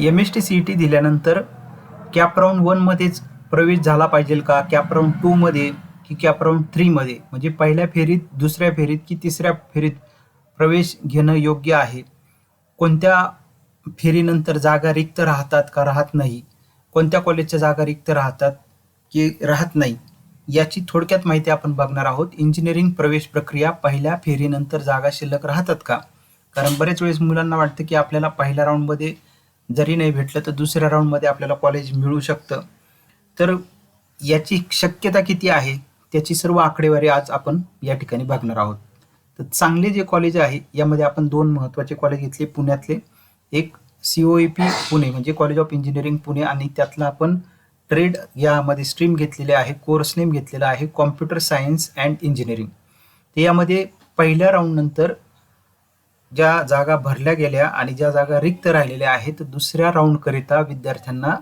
M S T C E T दिल्यानंतर CAP round वनमध्येच प्रवेश झाला पाहिजे का? कॅप राऊंड टूमध्ये की कॅप राऊंड थ्रीमध्ये म्हणजे पहिल्या फेरीत दुसऱ्या फेरीत की तिसऱ्या फेरीत प्रवेश घेणं योग्य आहे? कोणत्या फेरीनंतर जागा रिक्त राहतात का राहत नाही? कोणत्या कॉलेजच्या जागा रिक्त राहतात की राहत नाही? याची थोडक्यात माहिती आपण बघणार आहोत. इंजिनिअरिंग प्रवेश प्रक्रिया पहिल्या फेरीनंतर जागा शिल्लक राहतात का? कारण बरेच वेळेस मुलांना वाटतं की आपल्याला पहिल्या राऊंडमध्ये जरी नाही भेटलं तर दुसऱ्या राऊंडमध्ये आपल्याला कॉलेज मिळू शकतं. तर याची शक्यता किती आहे? त्याची सर्व आकडेवारी आज आपण या ठिकाणी बघणार आहोत. तर चांगले जे कॉलेज आहे यामध्ये आपण दोन महत्त्वाचे कॉलेज घेतले. पुण्यातले एक C O E P Pune म्हणजे कॉलेज ऑफ इंजिनिअरिंग पुणे आणि त्यातला आपण ट्रेड यामध्ये स्ट्रीम घेतलेले आहे कोर्स नेम घेतलेला आहे कॉम्प्युटर सायन्स अँड इंजिनिअरिंग ते यामध्ये पहिल्या राऊंडनंतर ज्या जागा भरल्या गेल्या आणि ज्या जागा रिक्त राहिलेल्या आहेत दुसऱ्या राऊंडकरिता विद्यार्थ्यांना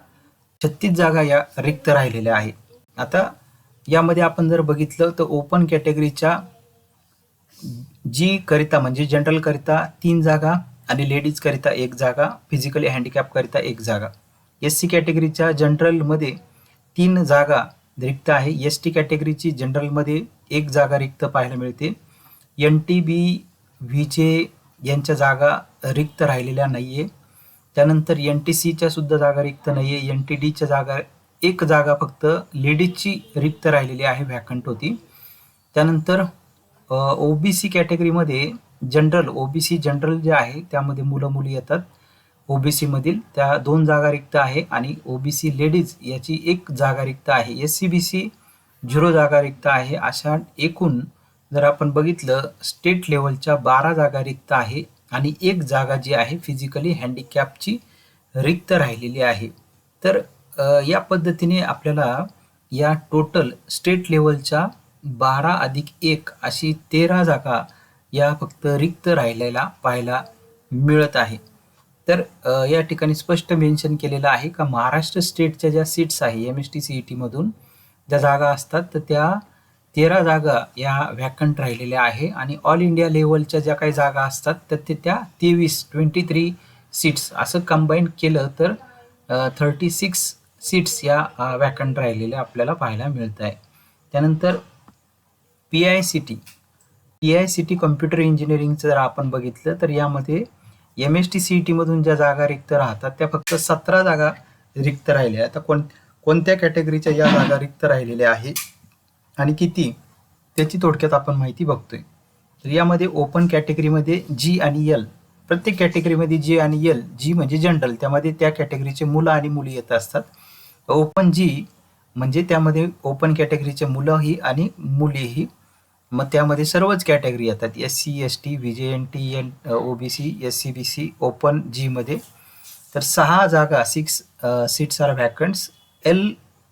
छत्तीस जागा या रिक्त राहिलेल्या आहेत. आता यामध्ये आपण जर बघितलं तर ओपन कॅटेगरीच्या जी करिता म्हणजे जनरल करिता तीन जागा आणि लेडीज करिता एक जागा फिजिकली हँडिकॅप करिता एक जागा. एस सी कॅटेगरीच्या जनरलमध्ये तीन जागा रिक्त आहे. एस टी कॅटेगरीची जनरलमध्ये एक जागा रिक्त पाहायला मिळते. एन टी बी व्ही जे यांच्या जागा रिक्त राहिलेल्या नाही आहे त्यानंतर एन टी सीच्या सुद्धा जागा रिक्त नाही आहे एन टी डीच्या जागा एक जागा फक्त लेडीजची रिक्त राहिलेली आहे व्हॅकंट होती. त्यानंतर ओ बी सी कॅटेगरीमध्ये general O B C general जे आहे त्यामध्ये मुलं मुली येतात ओ बी सीमधील त्या दोन जागा रिक्त आहे आणि ओ बी सी लेडीज याची एक जागा रिक्त आहे. S C B C zero जागा रिक्त आहे अशा एकूण जर आपण बघितलं स्टेट लेवलच्या बारा जागा रिक्त आहे आणि एक जागा जी आहे फिजिकली हँडिकॅपची रिक्त राहिलेली आहे. तर या पद्धतीने आपल्याला या टोटल स्टेट लेवलच्या बारा अधिक एक अशी तेरा जागा या फक्त रिक्त राहिलेला पाहायला मिळत आहे. तर या ठिकाणी स्पष्ट मेन्शन केलेलं आहे का महाराष्ट्र स्टेटच्या ज्या सीट्स आहे M S T C E टीमधून ज्या जागा असतात तर त्या तेरा जागा या व्हॅकंट राहिलेल्या आहे आणि ऑल इंडिया लेवलच्या ज्या काही जागा असतात तर ते त्या तेवीस ट्वेंटी थ्री सीट्स असं कंबाईन केलं तर थर्टी सिक्स सीट्स या व्हॅकंट राहिलेल्या आपल्याला पाहायला मिळत आहे त्यानंतर P I C T P I C T computer इंजिनिअरिंगचं जर आपण बघितलं तर यामध्ये M S T C E टीमधून ज्या जागा रिक्त राहतात त्या फक्त सतरा जागा रिक्त राहिल्या आता कोण कोणत्या कॅटेगरीच्या या जागा रिक्त राहिलेल्या आहेत? आणि किती त्याची थोडक्यात आपण माहिती बघतोय. तर यामध्ये ओपन कॅटेगरीमध्ये जी आणि एल प्रत्येक कॅटेगरीमध्ये जी आणि एल जी म्हणजे जनरल त्यामध्ये त्या कॅटेगरीचे मुलं आणि मुली येत असतात. ओपन जी म्हणजे त्यामध्ये ओपन कॅटेगरीचे मुलंही आणि मुलीही मग त्यामध्ये सर्वच कॅटेगरी येतात. S C S T V J N T N O B C S C B C open जीमध्ये तर सहा जागा six seats are vacants L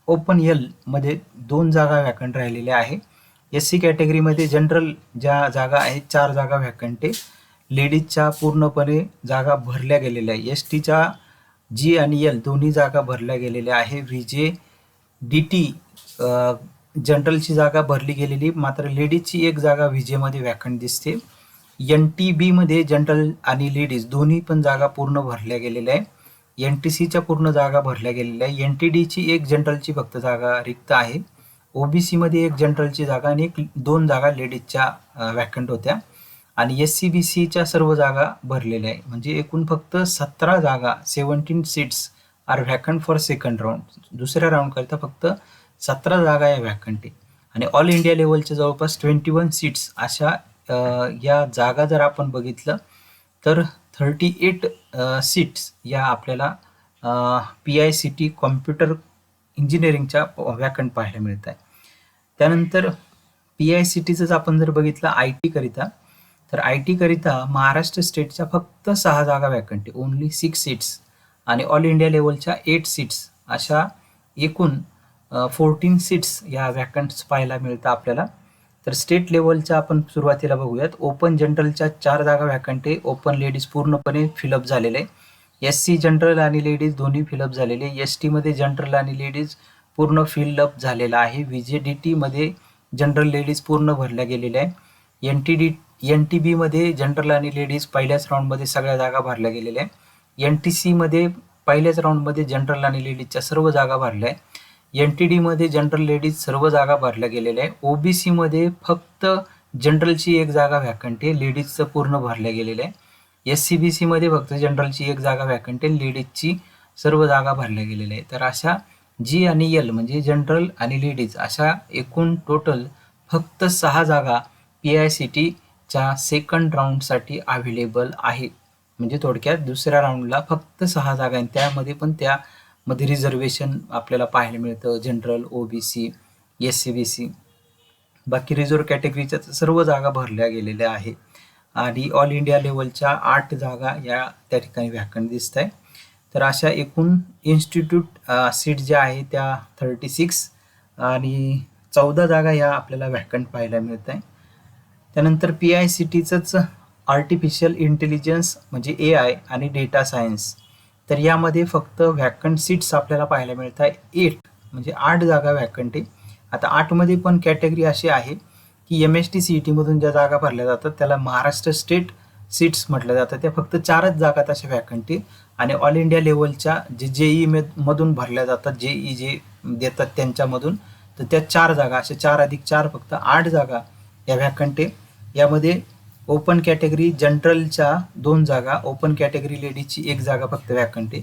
open एलमध्ये दोन जागा व्हॅकंट राहिलेल्या आहे. एस सी कॅटेगरीमध्ये जनरल ज्या जागा आहेत चार जागा व्हॅकंट आहे. लेडीजच्या पूर्णपणे जागा भरल्या गेलेल्या आहे. एस टीच्या जी आणि एल दोन्ही जागा भरल्या गेलेल्या आहे. व्ही जे डी टी जनरलची जागा भरली गेलेली मात्र लेडीजची एक जागा व्ही जेमध्ये व्हॅकंट दिसते. एन टी बीमध्ये जनरल आणि लेडीज दोन्ही पण जागा पूर्ण भरल्या गेलेल्या आहे. एन टी सीच्या पूर्ण जागा भरल्या गेलेल्या आहे एन टी डीची एक जनरलची फक्त जागा रिक्त आहे. ओबीसीमध्ये एक जनरलची जागा आणि एक दोन जागा लेडीजच्या वॅकंट होत्या. आणि एस सी बी सीच्या सर्व जागा भरलेल्या आहे म्हणजे एकूण फक्त सतरा जागा seventeen seats are vacant for second round दुसऱ्या राऊंडकरिता फक्त सतरा जागा या व्हॅकंट आहे आणि ऑल इंडिया लेवलच्या जवळपास ट्वेंटी वन सीट्स अशा या जागा जर आपण बघितलं तर थर्टी एट सीट्स या आपल्याला P I C T computer इंजिनिअरिंगच्या व्याकंट पाहायला मिळत आहे त्यानंतर पी आय सी टीचंच आपण जर बघितलं आय टीकरिता तर आय टीकरिता महाराष्ट्र स्टेटच्या फक्त सहा जागा व्याकंट आहे ओन्ली सिक्स सीट्स आणि ऑल इंडिया लेवलच्या एट सीट्स अशा एकूण फोर्टीन सीट्स या व्याकंट्स पाहायला मिळतं आपल्याला. तर स्टेट लेवलच्या आपण सुरुवातीला बघूयात. ओपन जनरलच्या चार जागा व्हॅकंटे ओपन लेडीज पूर्णपणे फिलअप झालेले आहे. एस सी जनरल आणि लेडीज दोन्ही फिलअप झालेले एस टीमध्ये जनरल आणि लेडीज पूर्ण फिलअप झालेला आहे. व्ही जे डी टीमध्ये जनरल लेडीज पूर्ण भरल्या गेलेल्या आहे N T D N T बीमध्ये जनरल आणि लेडीज पहिल्याच राऊंडमध्ये सगळ्या जागा भरल्या गेलेल्या आहे एन टी सीमध्ये पहिल्याच राऊंडमध्ये जनरल आणि लेडीजच्या सर्व जागा भरल्या आहे एन टी डीमध्ये जनरल लेडीज सर्व जागा भरल्या गेलेल्या आहे ओबीसीमध्ये फक्त जनरलची एक जागा व्हॅकंट आहे. लेडीजचं पूर्ण भरल्या गेलेलं आहे एस सी बी सीमध्ये फक्त जनरलची एक जागा व्हॅकंट आहे. लेडीजची सर्व जागा भरल्या गेलेल्या आहे तर अशा जी आणि एल म्हणजे जनरल आणि लेडीज अशा एकूण टोटल फक्त सहा जागा पी आय सी टीच्या सेकंड राऊंडसाठी अवेलेबल आहे म्हणजे थोडक्यात दुसऱ्या राऊंडला फक्त सहा जागा आहेत. त्यामध्ये पण त्या मध्ये रिझर्वेशन आपल्याला पाहायला मिळतं. General O B C S C B C बाकी रिझर्व कॅटेगरीच्या सर्व जागा भरल्या गेलेल्या आहे आणि ऑल इंडिया लेवलच्या आठ जागा या त्या ठिकाणी व्याकरण दिसत आहे तर अशा एकूण इन्स्टिट्यूट सीट ज्या आहे त्या थर्टी सिक्स आणि चौदा जागा ह्या आपल्याला व्हॅकंट पाहायला मिळत आहे त्यानंतर पी आय सी टीचंच आर्टिफिशियल इंटेलिजन्स म्हणजे ए आय आणि डेटा सायन्स तर यामध्ये फक्त व्हॅकंट सीट्स आपल्याला पाहायला मिळत आहे एट म्हणजे आठ जागा व्हॅकंट आहे. आता आठमध्ये पण कॅटेगरी अशी आहे की M S T C E टीमधून ज्या जागा भरल्या जातात त्याला महाराष्ट्र स्टेट सीट्स म्हटल्या जातात त्या फक्त चारच जागा तशा व्हॅकंट आहे. आणि ऑल इंडिया लेवलच्या जे जेई मधून भरल्या जातात जेई e जे देतात त्यांच्यामधून तर त्या चार जागा अशा चार अधिक चार फक्त आठ जागा या व्हॅकंट आहे. यामध्ये ओपन कॅटेगरी जनरलच्या दोन जागा ओपन कॅटेगरी लेडीजची एक जागा फक्त व्हॅकंट आहे.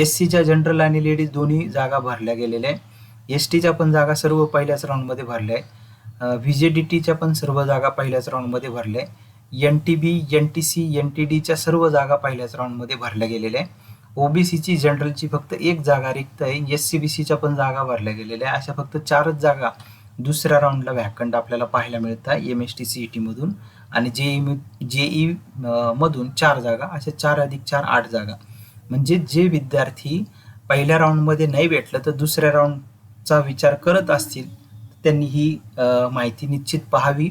एस सीच्या जनरल आणि लेडीज दोन्ही जागा भरल्या गेलेल्या आहे एस टीच्या पण जागा सर्व पहिल्याच राऊंडमध्ये भरल्या आहे व्ही जे डी टीच्या पण सर्व जागा पहिल्याच राऊंडमध्ये भरल्या आहे N T B N T C N T डीच्या सर्व जागा पहिल्याच राऊंडमध्ये भरल्या गेलेल्या आहे ओबीसीची जनरलची फक्त एक जागा रिक्त आहे. एस सी बी सीच्या पण जागा भरल्या गेलेल्या आहे अशा फक्त चारच जागा दुसऱ्या राऊंडला व्हॅकंट आपल्याला पाहायला मिळतात. M S T C E टीमधून आणि जेई जेई मधून चार जागा अशा चार अधिक चार आठ जागा. म्हणजे जे विद्यार्थी पहिल्या राऊंडमध्ये नाही भेटलं तर दुसऱ्या राऊंडचा विचार करत असतील त्यांनी ही माहिती निश्चित पाहावी.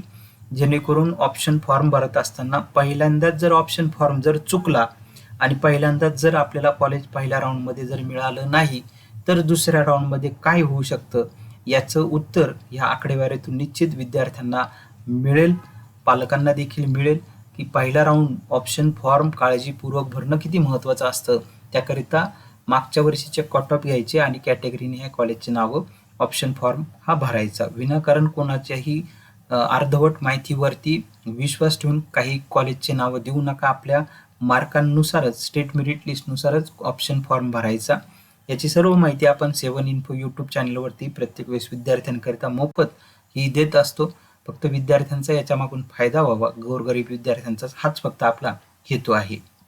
जेणेकरून ऑप्शन फॉर्म भरत असताना पहिल्यांदाच जर ऑप्शन फॉर्म जर चुकला आणि पहिल्यांदाच जर आपल्याला कॉलेज पहिल्या राऊंडमध्ये जर मिळालं नाही तर दुसऱ्या राऊंडमध्ये काय होऊ शकतं? याचं उत्तर ह्या आकडेवारीतून निश्चित विद्यार्थ्यांना मिळेल. पालकांना देखील मिळेल की पहिला राऊंड ऑप्शन फॉर्म काळजीपूर्वक भरणं किती महत्त्वाचं असतं? त्याकरिता मागच्या वर्षीचे कट ऑफ घ्यायचे आणि कॅटेगरीने ह्या कॉलेजचे नावं ऑप्शन फॉर्म हा भरायचा. विनाकारण कोणाच्याही अर्धवट माहितीवरती विश्वास ठेवून काही कॉलेजचे नावं देऊ नका. आपल्या मार्कांनुसारच स्टेट मेरिट लिस्टनुसारच ऑप्शन फॉर्म भरायचा. याची सर्व माहिती आपण सेवन इन्फो यूट्यूब चॅनलवरती प्रत्येक वेळेस विद्यार्थ्यांकरिता मोफत ही देत असतो. फक्त विद्यार्थ्यांचा याच्या मागून फायदा व्हावा. गोरगरीब विद्यार्थ्यांचा हाच फक्त आपला हेतू आहे.